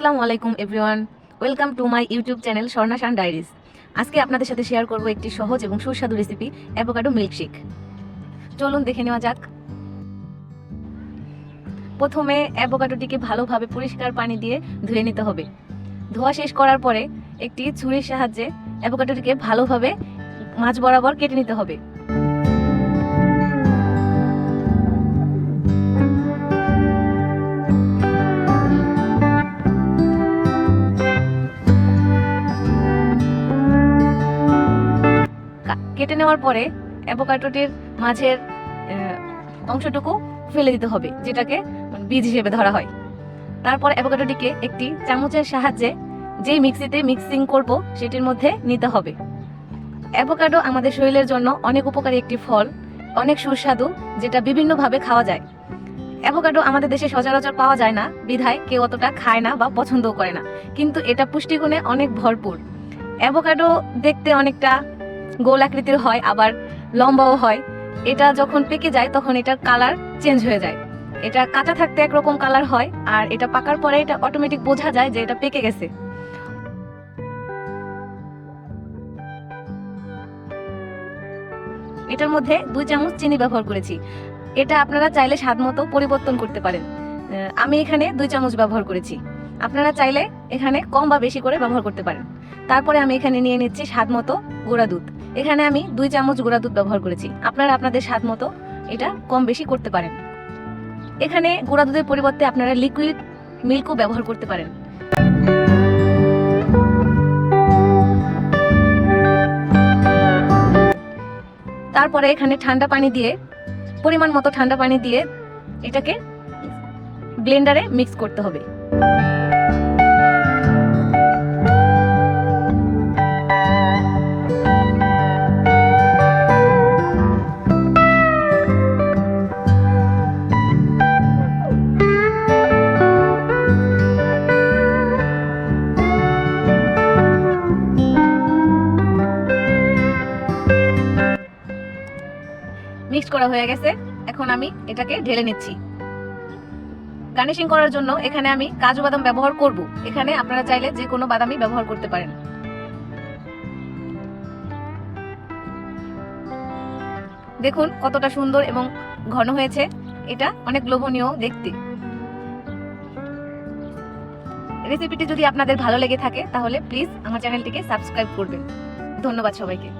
আসসালামু আলাইকুম everyone welcome to my YouTube channel Swarna Shan diaries আজকে আপনাদের সাথে শেয়ার করব একটি সহজ এবং সুস্বাদু রেসিপি অ্যাভোকাডো মিল্কশেক চলুন দেখে নেওয়া যাক। প্রথমে অ্যাভোকাডোটিকে ভালোভাবে পরিষ্কার পানি দিয়ে ধুয়ে নিতে হবে। ধোয়া শেষ করার পরে একটি ছুরির সাহায্যে অ্যাভোকাডোটিকে ভালোভাবে মাছ বরাবর কেটে নিতে হবে। কেটে নেওয়ার পরে অ্যাভোকাডোটির মাঝের অংশটুকু ফেলে দিতে হবে, যেটাকে বীজ হিসেবে ধরা হয়। তারপর অ্যাভোকাডোটিকে একটি চামচের সাহায্যে যেই মিক্সিতে মিক্সিং করব, সেটির মধ্যে নিতে হবে। অ্যাভোকাডো আমাদের শরীরের জন্য অনেক উপকারী একটি ফল, অনেক সুস্বাদু, যেটা বিভিন্নভাবে খাওয়া যায়। অ্যাভোকাডো আমাদের দেশে সচরাচর পাওয়া যায় না, বিধায় কেউ অতটা খায় না বা পছন্দও করে না। কিন্তু এটা পুষ্টিগুণে অনেক ভরপুর। অ্যাভোকাডো দেখতে অনেকটা গোল আকৃতির হয়, আবার লম্বাও হয়। এটা যখন পেকে যায়, তখন এটার কালার চেঞ্জ হয়ে যায়। এটা কাঁচা থাকতে একরকম কালার হয়, আর এটা পাকার পরে এটা অটোমেটিক বোঝা যায় যে এটা পেকে গেছে। এটার মধ্যে দুই চামচ চিনি ব্যবহার করেছি। এটা আপনারা চাইলে স্বাদ মতো পরিবর্তন করতে পারেন। আমি এখানে দুই চামচ ব্যবহার করেছি। আপনারা চাইলে এখানে কম বা বেশি করে ব্যবহার করতে পারেন। তারপরে আমি এখানে নিয়ে নিচ্ছি স্বাদ মতো গুঁড়া দুধ। এখানে আমি দুই চামচ গুঁড়া দুধ ব্যবহার করেছি। আপনারা আপনাদের স্বাদ মতো এটা কম বেশি করতে পারেন। এখানে গুঁড়া দুধের পরিবর্তে আপনারা লিকুইড মিল্কও ব্যবহার করতে পারেন। তারপরে এখানে ঠান্ডা পানি দিয়ে, পরিমাণ মতো ঠান্ডা পানি দিয়ে এটাকে ব্লেন্ডারে মিক্স করতে হবে। মিক্সড করা হয়ে গেছে, এখন আমি এটাকে ঢেলে নিচ্ছি। গার্নিশিং করার জন্য এখানে আমি কাজু বাদাম ব্যবহার করব। এখানে আপনারা চাইলে যে কোনো বাদামই ব্যবহার করতে পারেন। দেখুন কতটা সুন্দর এবং ঘন হয়েছে। এটা অনেক লোভনীয় দেখতে। রেসিপিটি যদি আপনাদের ভালো লেগে থাকে, তাহলে প্লিজ আমার চ্যানেলটিকে সাবস্ক্রাইব করবেন। ধন্যবাদ সবাইকে।